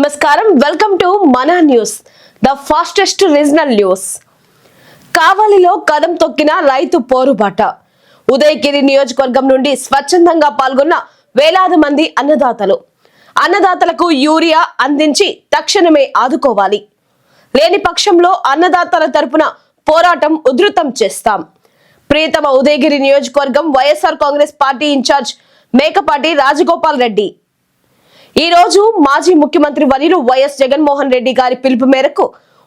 నమస్కారం. Welcome to మన news the fastest regional news. కావలిలో కదం తొక్కిన రైతు పోరుబాట. ఉదయగిరి నియోజకవర్గం నుండి స్వచ్ఛందంగా పాల్గొన్న వేలాది మంది అన్నదాతలు. అన్నదాతలకు యూరియా అందించి తక్షణమే ఆదుకోవాలి. లేని పక్షంలో అన్నదాతల తరపున పోరాటం ఉధృతం చేస్తాం. ప్రియతమ ఉదయగిరి నియోజకవర్గం YSR Congress party incharge Mekapati Rajagopal Reddy. ఈ రోజు మాజీ ముఖ్యమంత్రి వర్యులు వైఎస్ జగన్మోహన్ రెడ్డి గారి పిలుపు మేరకు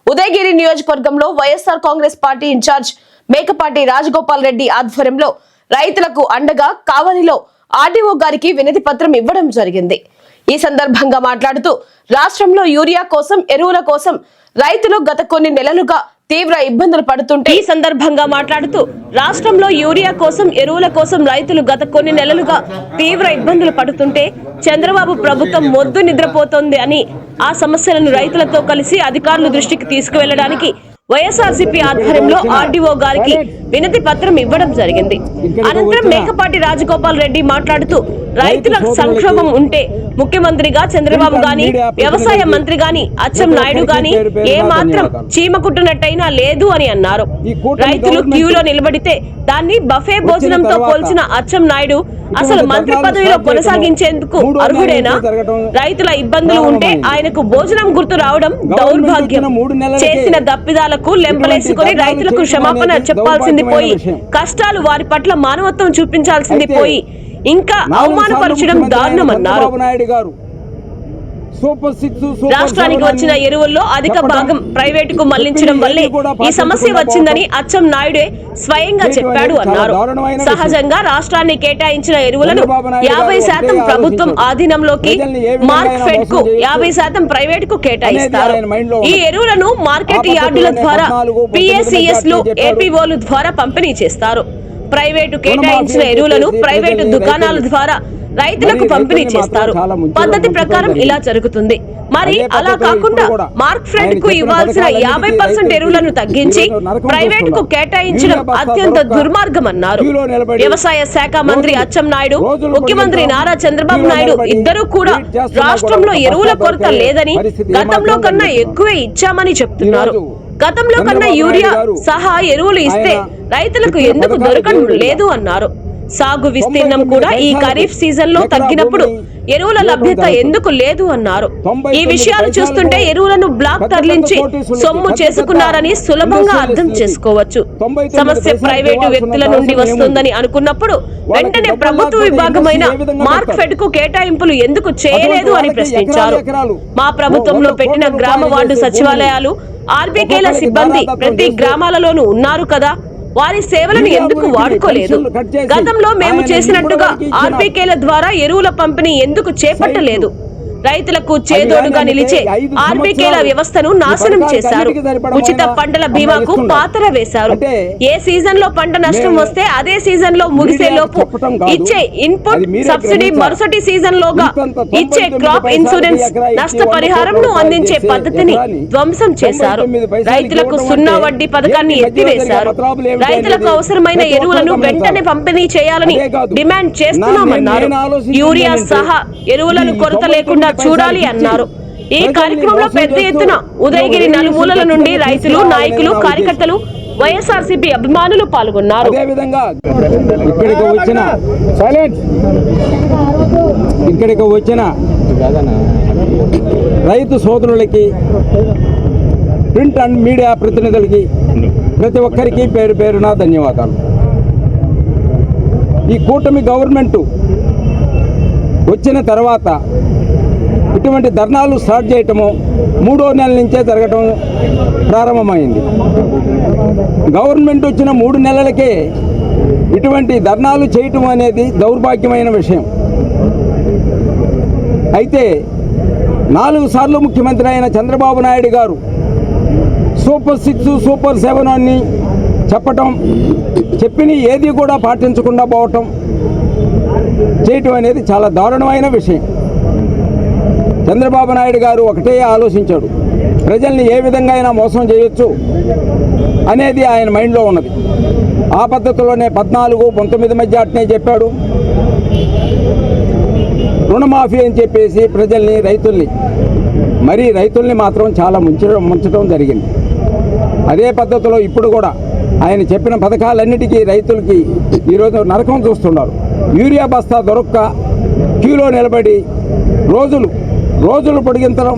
ఉదయగిరి నియోజకవర్గంలో YSR Congress party incharge Mekapati Rajagopal Reddy ఆధ్వర్యంలో రైతులకు అండగా కావలిలో ఆర్డీఓ గారికి వినతి పత్రం ఇవ్వడం జరిగింది. ఈ సందర్భంగా మాట్లాడుతూ రాష్ట్రంలో యూరియా కోసం ఎరువుల కోసం రైతులు గత కొన్ని నెలలుగా తీవ్ర ఇబ్బందులు పడుతుంటే ఈ సందర్భంగా మాట్లాడుతూ రాష్ట్రంలో యూరియా కోసం ఎరువుల కోసం రైతులు గత కొన్ని నెలలుగా తీవ్ర ఇబ్బందులు పడుతుంటే చంద్రబాబు ప్రభుత్వం మొద్దు నిద్రపోతోంది అని ఆ సమస్యలను రైతులతో కలిసి అధికారుల దృష్టికి తీసుకువెళ్ళడానికి వైఎస్ఆర్సీపీ ఆధ్వర్యంలో ఆర్డీఓ గారికి వినతి పత్రం ఇవ్వడం జరిగింది. అనంతరం మేకపాటి రాజగోపాల్ రెడ్డి మాట్లాడుతూ రైతుల సంక్షోభం ఉంటే ముఖ్యమంత్రిగా చంద్రబాబు గాని వ్యవసాయ మంత్రి గాని అచ్చెం నాయుడు గాని ఏ మాత్రం చీమ కుట్టినట్టయినా లేదు అని అన్నారు. రైతులు క్యూలో నిలబడితే దాన్ని బఫే భోజనంతో పోల్చిన అచ్చెం నాయుడు అసలు మంత్రి పదవిలో కొనసాగించేందుకు అర్హుడేనా? రైతుల ఇబ్బందులు ఉంటే ఆయనకు భోజనం గుర్తు రావడం దౌర్భాగ్యం. చేసిన దప్పిదాలకు లెంపలేసుకుని రైతులకు క్షమాపణ చెప్పాల్సింది పోయి కష్టాలు వారి పట్ల మానవత్వం చూపించాల్సింది పోయి ఇంకా అవమానపరచడం దారుణమన్నారు చంద్రబాబు నాయుడు గారు సూపర్ సిక్స్ సూపర్ రాష్ట్రానికి వచ్చిన ఎరువుల్లో అధిక భాగం ప్రైవేటుకు మళ్ళించడం వల్లే ఈ సమస్య వచ్చిందని. అచ్చం నాయుడే స్వయంగా చెప్పాడు అన్నారు. సహజంగా రాష్ట్రాన్ని కేటాయించిన ఎరువులను యాభై శాతం ప్రభుత్వం. ఆధీనంలోకి మార్క్ ఫెడ్కు యాభై శాతం ప్రైవేట్కు కేటాయిస్తారు ఈ. ఎరువులను మార్కెట్ యార్డుల ద్వారా పిఎస్సిఎస్లు. ఏపీఓలు ద్వారా పంపిణీ చేస్తారు ప్రైవేటు కేటాయించిన ఎరువులను ప్రైవేటు దుకాణాల ద్వారా రైతులకు పంపిణీ చేస్తారు పద్ధతి ప్రకారం. ఇలా జరుగుతుంది మరి అలా కాకుండా మార్క్ ఫ్రెడ్కు ఇవ్వాల్సిన యాభై పర్సెంట్ ఎరువులను తగ్గించి ప్రైవేట్కు. కేటాయించడం అత్యంత దొరక్క దుర్మార్గం అన్నారు క్యూలో నిలబడి వ్యవసాయ శాఖ మంత్రి రోజులు- అచ్చెం నాయుడు రోజులు ముఖ్యమంత్రి నారా చంద్రబాబు నాయుడు ఇద్దరు కూడా రాష్ట్రంలో ఎరువుల కొరత లేదని గతంలో కన్నా. ఎక్కువే ఇచ్చామని చెప్తున్నారు గతంలో కన్నా యూరియా సహా ఎరువులు ఇస్తే రైతులకు ఎందుకు దొరకడం లేదు అన్నారు సాగు విస్తీర్ణం కూడా ఈ ఖరీఫ్ సీజన్లో ఎకరా తగ్గినప్పుడు ఎరువుల లభ్యత. ఎందుకు లేదు అన్నారు ఈ విషయాలు చూస్తుంటే ఎరువులను బ్లాక్ తరలించి సొమ్ము చేసుకున్నారని సులభంగా అర్థం చేసుకోవచ్చు సమస్య ప్రైవేటు వ్యక్తుల నుండి వస్తుందని? అనుకున్నప్పుడు వెంటనే ప్రభుత్వ విభాగమైన మార్క్? ఫెడ్కు కేటాయింపులు ఎందుకు చేయలేదు అని ప్రశ్నించారు మా ప్రభుత్వంలో పెట్టిన గ్రామ వార్డు సచివాలయాలు ఆర్బీకేల సిబ్బంది ప్రతి గ్రామాలలోనూ ఉన్నారు కదా వారి సేవలను ఎందుకు వాడుకోలేదు? గతంలో మేము చేసినట్టుగా ఆర్బీకేల ద్వారా ఎరువుల పంపిణీ ఎందుకు చేపట్టలేదు? రైతులకు చేదోడుగా నిలిచే ఆర్బీకేల వ్యవస్థను నాశనం చేశారు ఉచిత పంటల బీమాకు. పాతర వేశారు ఏ సీజన్లో పంట నష్టం వస్తే అదే సీజన్లో ముగిసే లోపు. ఇచ్చే ఇన్పుట్ సబ్సిడీ. మరుసటి సీజన్ లోగా ఇచ్చే క్రాప్ ఇన్సూరెన్స్ నష్టపరిహారంను అందించే పద్ధతిని ధ్వంసం చేశారు రైతులకు సున్నా వడ్డీ పథకాన్ని ఎత్తివేశారు రైతులకు అవసరమైన ఎరువులను. వెంటనే పంపిణీ చేయాలని. డిమాండ్ చేస్తున్నామన్నారు యూరియా సహా ఎరువులను కొరత లేకుండా చూడాలి అన్నారు. ఈ కార్యక్రమంలో పెద్ద ఎత్తున ఉదయగిరి నలుమూలల నుండి రైతులు నాయకులు. కార్యకర్తలు వైఎస్ఆర్సీపీ అభిమానులు పాల్గొన్నారు. ఇక్కడికి వచ్చిన సైలెంట్. ఇక్కడికి వచ్చిన రైతు సోదరులకి ప్రింట్ అండ్ మీడియా ప్రతినిధులకి ప్రతి ఒక్కరికి పేరు పేరున ధన్యవాదాలు. ఈ కూటమి గవర్నమెంట్ వచ్చిన తర్వాత ఇటువంటి ధర్నాలు స్టార్ట్ చేయటము మూడో నెల నుంచే జరగటం ప్రారంభమైంది. గవర్నమెంట్ వచ్చిన మూడు నెలలకే ఇటువంటి ధర్నాలు చేయటం అనేది దౌర్భాగ్యమైన విషయం. అయితే నాలుగు సార్లు ముఖ్యమంత్రి అయిన చంద్రబాబు నాయుడు గారు సూపర్ సిక్స్ సూపర్ సెవెన్ అని చెప్పటం చెప్పిన ఏది కూడా పాటించకుండా పోవటం చేయటం అనేది చాలా దారుణమైన విషయం. చంద్రబాబు నాయుడు గారు ఒకటే ఆలోచించాడు. ప్రజల్ని ఏ విధంగా అయినా మోసం చేయొచ్చు అనేది ఆయన మైండ్లో ఉన్నది. ఆ పద్ధతిలోనే పద్నాలుగు పంతొమ్మిది మధ్య అట్నే చెప్పాడు. రుణమాఫీ అని చెప్పేసి ప్రజల్ని రైతుల్ని మరి రైతుల్ని మాత్రం చాలా ముంచడం ముంచడం జరిగింది. అదే పద్ధతిలో ఇప్పుడు కూడా ఆయన చెప్పిన పథకాలన్నిటికీ రైతులకి ఈరోజు నరకం చూస్తున్నారు. యూరియా బస్తా దొరక్క క్యూలో నిలబడి రోజులు రోజులు పొడిగించడం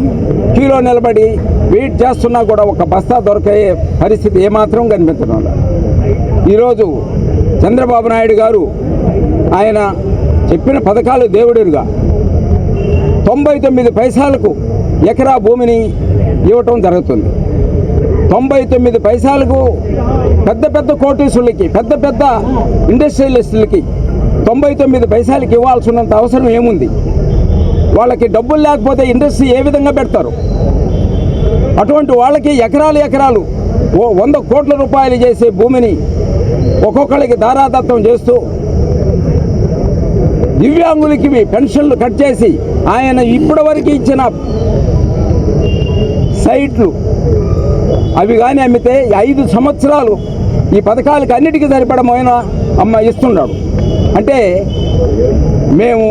క్యూలో నిలబడి వెయిట్ చేస్తున్నా కూడా ఒక బస్తా దొరకే పరిస్థితి ఏమాత్రం కనిపించడం ఈరోజు చంద్రబాబు నాయుడు గారు ఆయన చెప్పిన పథకాలు దేవుడిరుగా తొంభై తొమ్మిది పైసలకు ఎకరా భూమిని ఇవ్వటం జరుగుతుంది. తొంభై తొమ్మిది పైసలకు పెద్ద పెద్ద కోటీసులకి పెద్ద పెద్ద ఇండస్ట్రియలిస్టులకి తొంభై తొమ్మిది పైసలకి ఇవ్వాల్సినంత అవసరం ఏముంది? వాళ్ళకి డబ్బులు లేకపోతే ఇండస్ట్రీ ఏ విధంగా పెడతారు? అటువంటి వాళ్ళకి ఎకరాలు ఎకరాలు ఓ వంద కోట్ల రూపాయలు చేసే భూమిని ఒక్కొక్కరికి దారాదత్తం చేస్తూ దివ్యాంగులకి పెన్షన్లు కట్ చేసి ఆయన ఇప్పటివరకు ఇచ్చిన సైట్లు అవి కానీ అమ్మితే ఐదు సంవత్సరాలు ఈ పథకాలకు అన్నిటికీ సరిపడమైన అమ్మ ఇస్తున్నాడు. అంటే మేము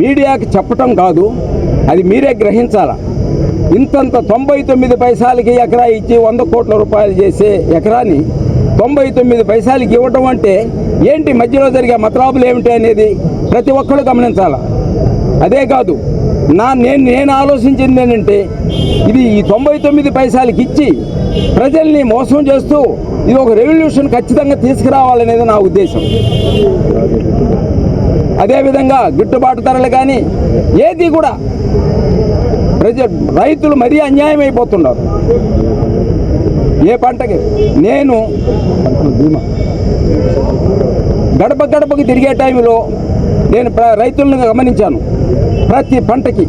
మీడియాకి చెప్పటం కాదు అది మీరే గ్రహించాల? ఇంతంత తొంభై తొమ్మిది పైసలకి ఎకరా ఇచ్చి వంద కోట్ల రూపాయలు చేసే ఎకరాన్ని తొంభై తొమ్మిది పైసలకి ఇవ్వటం అంటే ఏంటి మధ్యలో జరిగే మతలాబులు ఏమిటి అనేది ప్రతి ఒక్కరు గమనించాల? అదే కాదు నా నేను నేను ఆలోచించింది ఏంటంటే ఇది ఈ తొంభై తొమ్మిది పైసలకి ఇచ్చి ప్రజల్ని మోసం చేస్తూ ఇది ఒక రెవల్యూషన్ ఖచ్చితంగా తీసుకురావాలనేది నా ఉద్దేశం. అదేవిధంగా గిట్టుబాటు ధరలు కానీ ఏది కూడా ప్రజ రైతులు మరీ అన్యాయం అయిపోతున్నారు. ఏ పంటకి? నేను గడప గడపకి తిరిగే టైంలో నేను ప్ర- రైతులను గమనించాను. ప్రతి పంటకి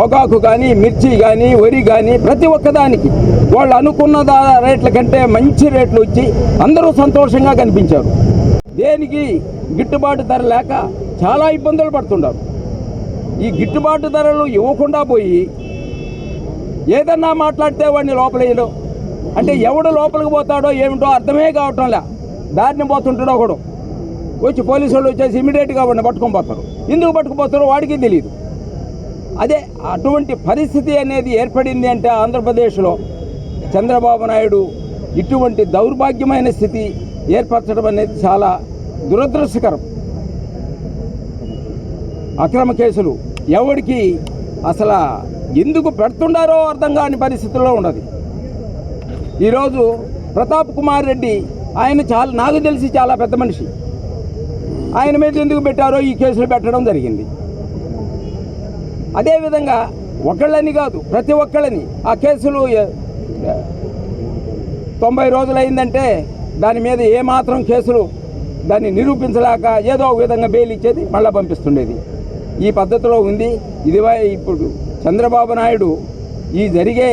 పొగాకు కానీ మిర్చి కానీ వరి కానీ ప్రతి ఒక్కదానికి వాళ్ళు అనుకున్న దా- రేట్ల కంటే మంచి రేట్లు వచ్చి అందరూ సంతోషంగా కనిపించారు. దేనికి గిట్టుబాటు ధర లేక చాలా ఇబ్బందులు పడుతున్నారు ఈ గిట్టుబాటు ధరలు ఇవ్వకుండా పోయి ఏదన్నా మాట్లాడితే వాడిని లోపలేయడం అంటే ఎవడు లోపలికి పోతాడో ఏమిటో అర్థమే కావటం లే. దారిని పోతుంటాడో ఒకడు. వచ్చి పోలీసు వాళ్ళు వచ్చేసి ఇమీడియట్గా వాడిని పట్టుకొని పోతారు. ఎందుకు పట్టుకుపోతారో వాడికి తెలియదు అదే అటువంటి పరిస్థితి అనేది ఏర్పడింది అంటే ఆంధ్రప్రదేశ్లో చంద్రబాబు నాయుడు ఇటువంటి దౌర్భాగ్యమైన స్థితి ఏర్పరచడం అనేది చాలా దురదృష్టకరం. అక్రమ కేసులు ఎవడికి అసలు ఎందుకు పెడుతున్నారో అర్థం కాని పరిస్థితుల్లో ఉన్నది. ఈరోజు ప్రతాప్ కుమార్ రెడ్డి ఆయన చాలా నాకు తెలిసి చాలా పెద్ద మనిషి. ఆయన మీద ఎందుకు పెట్టారో ఈ కేసులు పెట్టడం జరిగింది. అదేవిధంగా ఒకళ్ళని కాదు ప్రతి ఒక్కళ్ళని ఆ కేసులు తొంభై రోజులు అయిందంటే దాని మీద ఏమాత్రం కేసులు దాన్ని నిరూపించలేక ఏదో ఒక విధంగా బెయిల్ ఇచ్చేది మళ్ళీ పంపిస్తుండేది. ఈ పద్ధతిలో ఉంది. ఇదివై ఇప్పుడు చంద్రబాబు నాయుడు ఈ జరిగే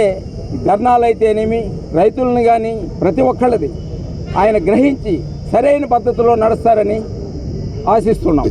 ధర్నాలైతేనేమి రైతులను కానీ ప్రతి ఒక్కళ్ళది ఆయన గ్రహించి సరైన పద్ధతిలో నడుస్తారని ఆశిస్తున్నాం.